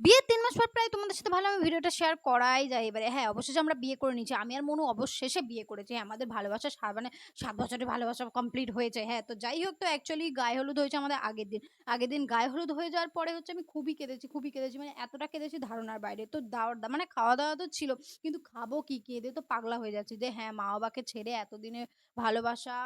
বিয়ের তিন মাস পর প্রায় তোমাদের সাথে ভাবলাম আমি ভিডিওটা শেয়ার করাই যায় এবারে। হ্যাঁ, অবশেষে আমরা বিয়ে করে নিয়েছি। আমি আর মনু অবশেষে বিয়ে করেছি। হ্যাঁ, আমাদের ভালোবাসা মানে সাত বছরের ভালোবাসা কমপ্লিট হয়েছে। হ্যাঁ, তো যাই হোক তো অ্যাকচুয়ালি গায়ে হলুদ হয়েছে আমাদের আগের দিন। আগের দিন গায়ে হলুদ হয়ে যাওয়ার পরে হচ্ছে আমি খুবই কেঁদেছি, খুবই কেঁদেছি। মানে এতটা কেঁদেছি ধারণার বাইরে। তো দাওয়ার মানে খাওয়া-দাওয়া তো ছিল। কিন্তু খাব কি? কেঁদে তো পাগলা হয়ে যাচ্ছি যে হ্যাঁ, মা-বাবাকে ছেড়ে এতদিনের ভালোবাসা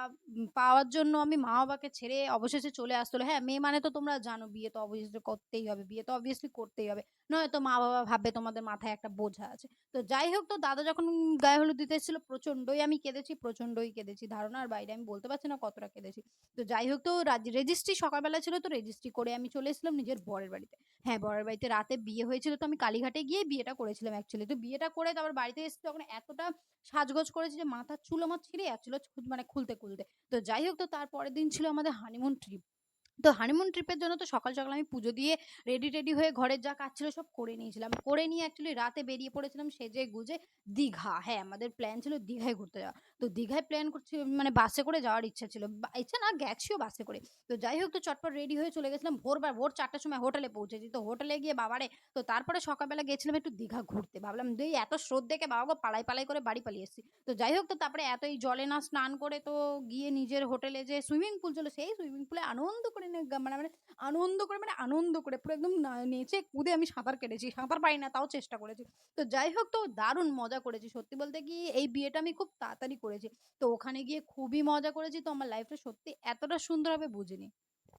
পাওয়ার জন্য আমি মা-বাবাকে ছেড়ে অবশেষে চলে আসতো হ্যাঁ, মেয়ে মানে তো তোমরা জানো বিয়ে তো অবভিয়াসলি করতেই হবে। বিয়ে তো অবভিয়াসলি করতেই হবে। নয়তো মা-বাবা ভাববে তোমাদের মাথায় একটা বোঝা আছে। তো যাই হোক তো দাদা যখন গায়ে হলুদ দিতে এসেছিল প্রচন্ডই আমি কেঁদেছি, প্রচন্ডই কেঁদেছি। ধারণার বাইরে আমি বলতে পারছি না কতটা কেঁদেছি। তো যাই হোক তো রাজ রেজিস্ট্রি সকালবেলা ছিল তো রেজিস্ট্রি করে আমি চলে এসেছিলাম নিজের বরের বাড়িতে। হ্যাঁ, বরের বাড়িতে রাতে বিয়ে হয়েছিল তো আমি কালীঘাটে গিয়ে বিয়েটা করেছিলাম অ্যাকচুয়ালি। তো বিয়েটা করে তারপর বাড়িতে এসেছি তখন এতটা সাজগোজ করেছি যে মাথার চুল আমার ছিঁড়ে যাচ্ছিল মানে খুলতে, খুলতে। তো যাই হোক তো তার পরের দিন ছিল আমাদের হানিমুন ট্রিপ। তো হানিমুন ট্রিপের জন্য তো সকাল, সকাল আমি পুজো দিয়ে রেডি-টেডি হয়ে ঘরের যা কাজ ছিল সব করে নিয়েছিলাম। করে নিয়ে অ্যাকচুয়ালি রাতে বেরিয়ে পড়েছিলাম সেজে-গুজে দীঘা। হ্যাঁ, আমাদের প্ল্যান ছিল দীঘায় ঘুরতে যাওয়া। তো দীঘায় প্ল্যান করছি মানে বাসে করে যাওয়ার ইচ্ছা ছিল। ইচ্ছা না গেছিও বাসে করে। তো যাই হোক তো চটপট রেডি হয়ে চলে গেছিলাম ভোরবার ভোর চারটার সময় হোটেলে পৌঁছেছি। তো হোটেলে গিয়ে বাবারে তো তারপরে সকালবেলা গেছিলাম একটু দীঘা ঘুরতে। ভাবলাম দেই এত স্রোত দেখে বাবাকে পালাই, পালাই করে বাড়ি পালিয়ে এসেছি। তো যাই হোক তো তারপরে এত এই জলে না স্নান করে তো গিয়ে নিজের হোটেলে যে সুইমিং পুল ছিল সেই সুইমিং পুলে আনন্দ করে নে গা মানে মানে আনন্দ করে মানে আনন্দ করে, পুরো একদম নেচে কুদে আমি সাঁতার কেটেছি। সাঁতার পাই না, তাও চেষ্টা করেছি। তো যাই হোক, তো দারুণ মজা করেছি। সত্যি বলতে কি এই বিয়েটা আমি খুব তাড়াতাড়ি করেছি। তো ওখানে গিয়ে খুবই মজা করেছি। তো আমার লাইফটা সত্যি এতটা সুন্দর হবে বুঝিনি।